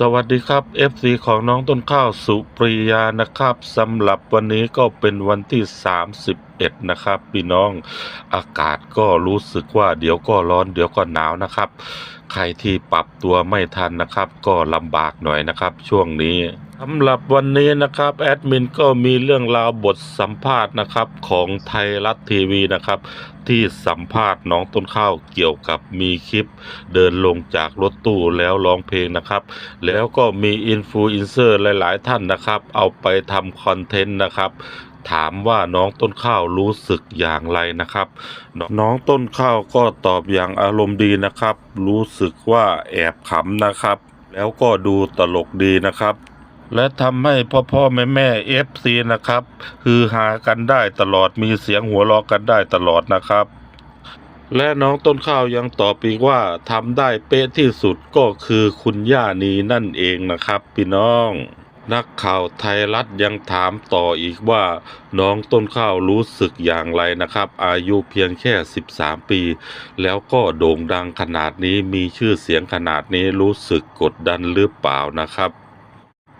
สวัสดีครับ FC ของน้องต้นข้าวสุปริยานะครับสำหรับวันนี้ก็เป็นวันที่ 31 นะครับพี่น้องอากาศก็รู้สึกว่าเดี๋ยวก็ร้อนเดี๋ยวก็หนาวนะครับ ใครที่ปรับตัวไม่ทันนะครับ ก็ลำบากหน่อยนะครับช่วงนี้ สำหรับวันนี้นะครับแอดมินก็มีเรื่องราวบทสัมภาษณ์นะครับของไทยรัฐทีวีนะครับ ที่สัมภาษณ์น้องต้นข้าวเกี่ยวกับมีคลิป เดินลงจากรถตู้แล้วร้องเพลงนะครับ แล้วก็มีอินฟลูเอนเซอร์หลาย ๆ ท่านนะครับ เอาไปทำคอนเทนต์นะครับถามว่าน้องต้นข้าวรู้สึกอย่างไรนะครับ น้องต้นข้าวก็ตอบอย่างอารมณ์ดีนะครับ รู้สึกว่าแอบขำนะครับ แล้วก็ดูตลกดีนะครับ และทำให้พ่อพ่อแม่แม่เอฟซีนะครับ ฮือฮากันได้ตลอดมีเสียงหัวเราะกันได้ตลอดนะครับ และน้องต้นข้าวยังตอบอีกว่าทำได้เป๊ะที่สุดก็คือคุณย่านีนั่นเองนะครับ พี่น้อง นักข่าวไทยรัฐยังถามต่ออีกว่า น้องต้นข้าวรู้สึกอย่างไรนะครับ อายุเพียงแค่ 13 ปี แล้วก็โด่งดังขนาดนี้มีชื่อเสียงขนาดนี้รู้สึกกดดันหรือเปล่านะครับ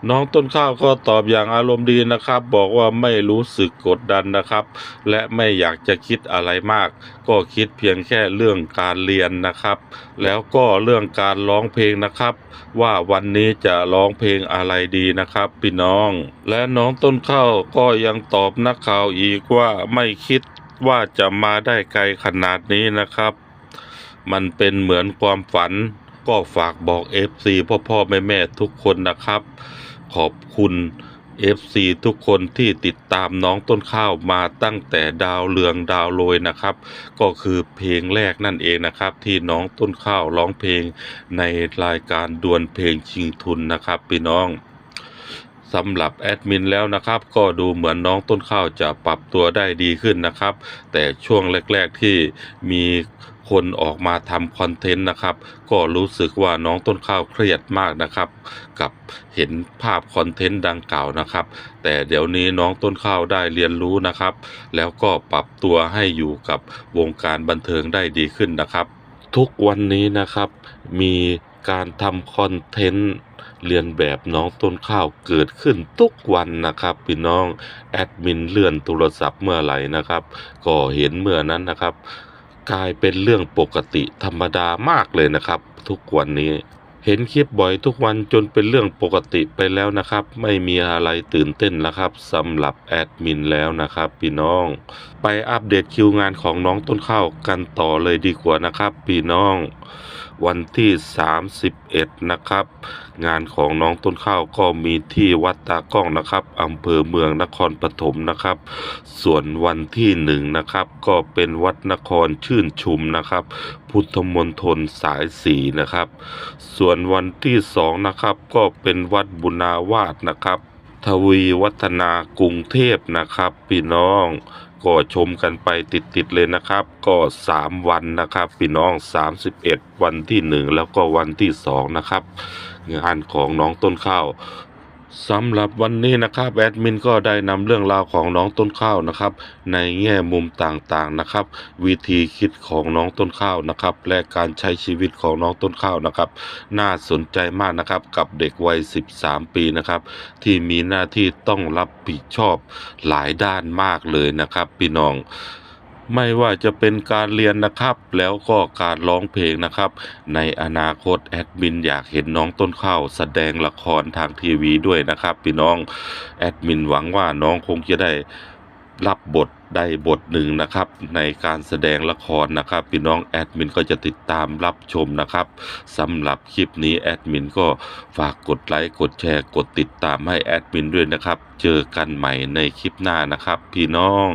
น้องต้นข้าวก็ตอบอย่างอารมณ์ดีนะครับ บอกว่าไม่รู้สึกกดดันนะครับ และไม่อยากจะคิดอะไรมาก ก็คิดเพียงแค่เรื่องการเรียนนะครับ แล้วก็เรื่องการร้องเพลงนะครับ ว่าวันนี้จะร้องเพลงอะไรดีนะครับพี่น้อง และน้องต้นข้าวก็ยังตอบนักข่าวอีกว่าไม่คิดว่าจะมาได้ไกลขนาดนี้นะครับ มันเป็นเหมือนความฝัน ก็ฝากบอก FC พ่อพ่อแม่แม่ทุกคนนะครับ ขอบคุณ FC ทุกคนที่ติดตามน้องต้นข้าวมาตั้งแต่ดาวเรืองดาวโรยนะครับ ก็คือเพลงแรกนั่นเองนะครับ ที่น้องต้นข้าวร้องเพลงในรายการดวลเพลงชิงทุนนะครับพี่น้องสำหรับแอดมินแล้วนะครับ ก็ดูเหมือนน้องต้นข้าวจะปรับตัวได้ดีขึ้นนะครับ แต่ช่วงแรก ๆที่มี คนออกมาทำคอนเทนต์นะครับ ก็รู้สึกว่าน้องต้นข้าวเครียดมากนะครับ กับเห็นภาพคอนเทนต์ดังกล่าวนะครับ แต่เดี๋ยวนี้น้องต้นข้าวได้เรียนรู้นะครับ แล้วก็ปรับตัวให้อยู่กับวงการบันเทิงได้ดีขึ้นนะครับ ทุกวันนี้นะครับมีการทำคอนเทนต์เรียนแบบน้องต้นข้าวเกิดขึ้นทุกวันนะครับพี่น้องแอดมินเลื่อนโทรศัพท์เมื่อไหร่นะครับ ก็เห็นเมื่อนั้นนะครับ กลายเป็นเรื่องปกติธรรมดามากเลยนะครับ ทุกวันนี้เห็นคลิปบ่อยทุกวันจนเป็นเรื่องปกติไปแล้วนะครับ ไม่มีอะไรตื่นเต้นแล้วครับสำหรับแอดมินแล้วนะครับพี่น้อง ไปอัปเดตคิวงานของน้องต้นข้าวกันต่อเลยดีกว่านะครับพี่น้อง วันที่ 31 นะครับ งานของน้องต้นข้าวก็มีที่วัดตากล้องนะครับอำเภอเมืองนครปฐมนะครับ ส่วนวันที่หนึ่งนะครับก็เป็นวัดนครชื่นชุมนะครับ พุทธมณฑลสายสีนะครับ ส่วนวันที่สองนะครับก็เป็นวัดบุญาวาสนะครับ ทวีวัฒนากรุงเทพนะครับ พี่น้อง ก็ชมกันไปติดๆเลยนะครับ ก็ 3 วันนะครับพี่น้อง 31 วันที่ 1 แล้วก็วันที่ 2 นะครับงานของน้องต้นข้าว สำหรับวันนี้นะครับแอดมินก็ได้นำเรื่องราวของน้องต้นข้าวนะครับ ในแง่มุมต่างๆนะครับ วิธีคิดของน้องต้นข้าวนะครับ และการใช้ชีวิตของน้องต้นข้าวนะครับ น่าสนใจมากนะครับกับเด็กวัย 13 ปีนะครับ ที่มีหน้าที่ต้องรับผิดชอบหลายด้านมากเลยนะครับ พี่น้อง ไม่ว่าจะเป็นการเรียนนะครับ แล้วก็การร้องเพลงนะครับ ในอนาคตแอดมินอยากเห็นน้องต้นข้าวแสดงละครทางทีวีด้วยนะครับ พี่น้องแอดมินหวังว่าน้องคงจะได้รับบทได้บทหนึ่งนะครับ ในการแสดงละครนะครับ พี่น้องแอดมินก็จะติดตามรับชมนะครับสำหรับคลิปนี้แอดมินก็ฝากกดไลค์กดแชร์กดติดตามให้แอดมินด้วยนะครับ เจอกันใหม่ในคลิปหน้านะครับ พี่น้อง